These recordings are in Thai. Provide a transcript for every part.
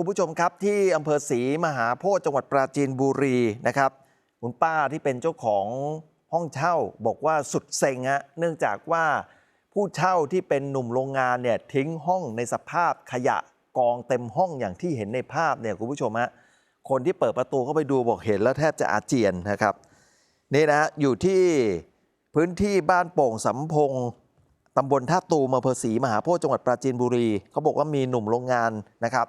คุณผู้ชมครับ ที่อำเภอศรีมหาโพธิ์จังหวัดปราจีนบุรีนะครับคุณป้าที่เป็นเจ้าของห้องเช่าบอกว่าสุดเซ็งฮะเนื่องจากว่าผู้เช่าที่เป็นหนุ่มโรงงานเนี่ยทิ้งห้องในสภาพขยะกองเต็มห้องอย่างที่เห็นในภาพเนี่ยคุณผู้ชมฮะคนที่เปิดประตูเข้าไปดูบอกเห็นแล้วแทบจะอาเจียนนะครับนี่นะฮะอยู่ที่พื้นที่บ้านโป่งสำพงตำบลท่าตูมอำเภอศรีมหาโพธิ์จังหวัดปราจีนบุรีเขาบอกว่ามีหนุ่มโรงงานนะครับ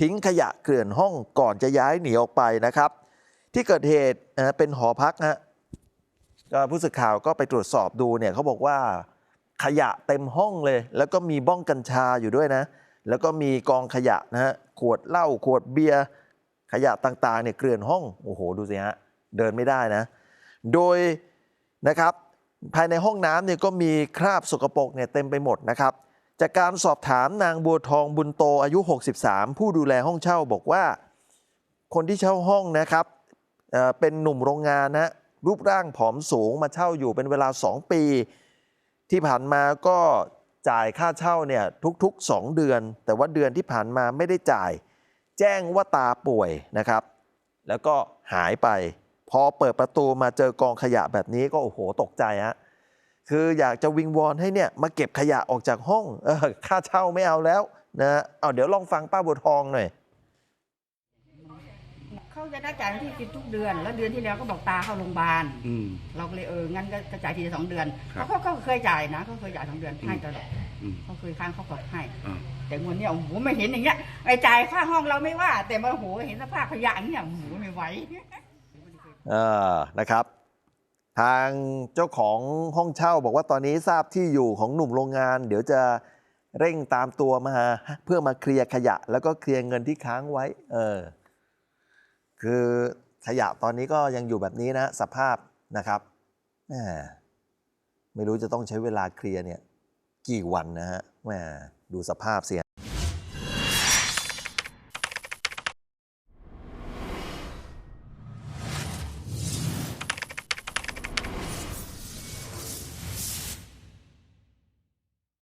ทิ้งขยะเกลื่อนห้องก่อนจะย้ายหนีออกไปนะครับ ที่เกิดเหตุเป็นหอพักฮะผู้สื่อข่าวก็ไปตรวจสอบดูเนี่ยเขาบอกว่าขยะเต็มห้องเลย แล้วก็มีบ้องกัญชาอยู่ด้วยนะ แล้วก็มีกองขยะนะฮะขวดเหล้าขวดเบียร์ขยะต่างๆเนี่ยเกลื่อนห้องโอ้โหดูสิฮะเดินไม่ได้นะ โดยนะครับภายในห้องน้ำเนี่ยก็มีคราบสกปรกเนี่ยเต็มไปหมดนะครับ จากการสอบถามนางบัวทองบุญโตอายุ 63 ผู้ดูแลห้องเช่าบอกว่า คนที่เช่าห้องนะครับเเป็นหนุ่มโรงงานนะรูปร่างผอมสูงมาเช่าอยู่เป็นเวลา 2 ปี ที่ผ่านมาก็จ่ายค่าเช่าเนี่ยทุกๆ 2 เดือน แต่ว่าเดือนที่ผ่านมาไม่ได้จ่าย แจ้งว่าตาป่วยนะครับ แล้วก็หายไป พอเปิดประตูมาเจอกองขยะแบบนี้ก็โอ้โหตกใจฮะ คืออยากจะวิงวอนให้เนี่ยมาเก็บขยะออกจากห้องเออค่าเช่าไม่เอาแล้วนะเอาเดี๋ยวลองฟังป้าบัวทองหน่อยเขาจะได้จ่ายวันที่สิบทุกเดือน แล้วเดือนที่แล้วก็บอกตาเข้าโรงพยาบาลอืมเราก็เลยเอองั้นก็จ่ายทีละสองเดือนครับเขาเขาเคยจ่ายนะเขาเคยจ่ายสองเดือนให้ตลอดอืมเขาเคยค้างเขาก็ให้อ่าแต่งวดเนี้ยโอ้โหไม่เห็นอย่างเงี้ยไอ้จ่ายค่าห้องเราไม่ว่า แต่มาโอ้โหเห็นสภาพขยะอย่างเงี้ยโอ้โหไม่ไหวเออนะครับ ทางเจ้าของห้องเช่าบอกว่าตอนนี้ทราบที่อยู่ของหนุ่มโรงงาน เดี๋ยวจะเร่งตามตัวมา เพื่อมาเคลียร์ขยะ แล้วก็เคลียร์เงินที่ค้างไว้ เออ คือขยะตอนนี้ก็ยังอยู่แบบนี้นะ สภาพนะครับแหมไม่รู้จะต้องใช้เวลาเคลียร์เนี่ย กี่วันนะฮะแหมดูสภาพเสีย